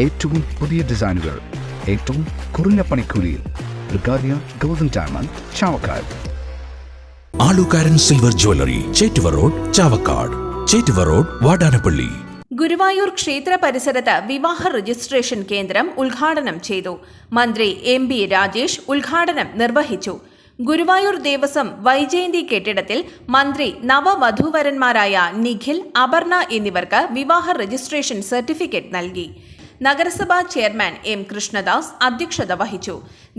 ഏറ്റവും പുതിയ ഡിസൈനുകൾ ഏറ്റവും കുറഞ്ഞ പണിക്കൂലിയിൽ ബ്രിഗാദിയ golden diamond Chavakkad. Alukkaran silver jewellery Chettuva road Chavakkad. Chettuva road Vadanappally. Guruvayur ക്ഷേത്ര പരിസരത്ത് വിവാഹ രജിസ്ട്രേഷൻ കേന്ദ്രം ഉദ്ഘാടനം ചെയ്തു. മന്ത്രി എം ബി രാജേഷ് ഉദ്ഘാടനം നിർവഹിച്ചു. ഗുരുവായൂർ ദേവസ്വം വൈജയന്തി കെട്ടിടത്തിൽ മന്ത്രി നവവധൂവരന്മാരായ നിഖിൽ അപർണ എന്നിവർക്ക് വിവാഹ രജിസ്ട്രേഷൻ സർട്ടിഫിക്കറ്റ് നൽകി. നഗരസഭാ ചെയർമാൻ എം കൃഷ്ണദാസ് അധ്യക്ഷത വഹിച്ചു.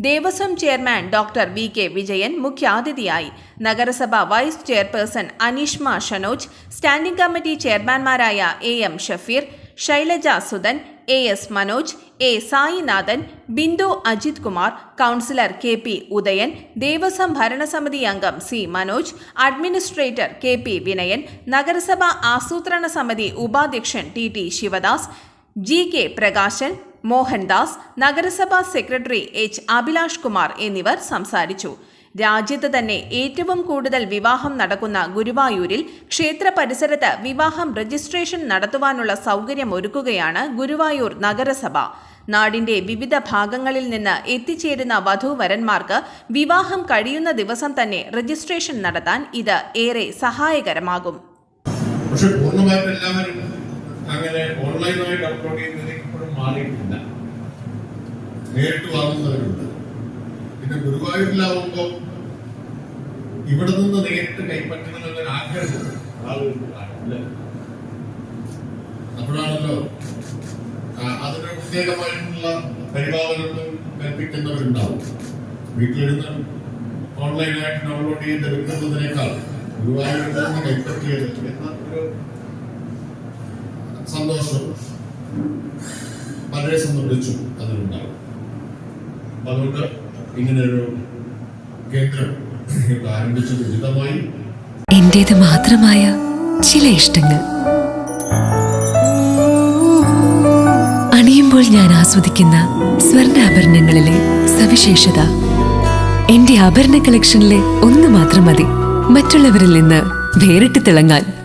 Devaswom chairman doctor V K Vijayan മുഖ്യാതിഥിയായി. നഗരസഭ vice chairperson Aneeshma Shanoj standing committee ചെയർമാൻമാരായ A M Shafeer Shailaja Sudhan A S Manoj A Sainathan Bindu Ajith Kumar councillor K P Udayan Devaswom ഭരണസമിതി അംഗം C Manoj administrator K P Vinayan നഗരസഭാ ആസൂത്രണ സമിതി ഉപാധ്യക്ഷൻ T T Sivadas G K Prakashan Mohandas നഗരസഭാ secretary H Abhilash Kumar എന്നിവർ സംസാരിച്ചു. രാജ്യത്ത് തന്നെ ഏറ്റവും കൂടുതൽ വിവാഹം നടക്കുന്ന ഗുരുവായൂരിൽ ക്ഷേത്ര പരിസരത്ത് വിവാഹം രജിസ്ട്രേഷൻ നടത്തുവാനുള്ള സൗകര്യമൊരുക്കുകയാണ് ഗുരുവായൂർ നഗരസഭ. നാടിന്റെ വിവിധ ഭാഗങ്ങളിൽ നിന്ന് എത്തിച്ചേരുന്ന വധൂവരന്മാർക്ക് വിവാഹം കഴിയുന്ന ദിവസം തന്നെ രജിസ്ട്രേഷൻ നടത്താൻ ഇത് ഏറെ സഹായകരമാകും. അങ്ങനെ ഓൺലൈനായിട്ട് അപ്ലോഡ് ചെയ്യുന്നതിലേക്ക് ഇപ്പോഴും മാറിയിട്ടില്ല. നേരിട്ട് വാങ്ങുന്നവരുണ്ട്. പിന്നെ ഗുരുവായൂരിലാവുമ്പോൾ ഇവിടെ നിന്ന് നേരിട്ട് കൈപ്പറ്റണമെന്നൊരു ആഗ്രഹം. അപ്പോഴാണല്ലോ അതിന് പ്രത്യേകമായിട്ടുള്ള പരിപാലനങ്ങൾ കൽപ്പിക്കുന്നവരുണ്ടാവും. വീട്ടിലിരുന്ന് ഓൺലൈനായിട്ട് ഡൗൺലോഡ് ചെയ്ത് എടുക്കുന്നതിനേക്കാൾ ഗുരുവായൂരിൽ നിന്ന് കൈപ്പറ്റിയത് എന്ന ഒരു സന്തോഷം. പലരെ സംബന്ധിച്ചും അതിലുണ്ടാകും. പലർക്ക് ഇങ്ങനൊരു കേന്ദ്രം ആരംഭിച്ചത് ഉചിതമായി. എന്റേത് മാത്രമായ ചില ഇഷ്ടങ്ങൾ. അണിയുമ്പോൾ ഞാൻ ആസ്വദിക്കുന്ന സ്വർണാഭരണങ്ങളിലെ സവിശേഷത. എന്റെ ആഭരണ കളക്ഷനിലെ ഒന്ന് മാത്രം മതി. മറ്റുള്ളവരിൽ നിന്ന് വേറിട്ട് തിളങ്ങാൻ.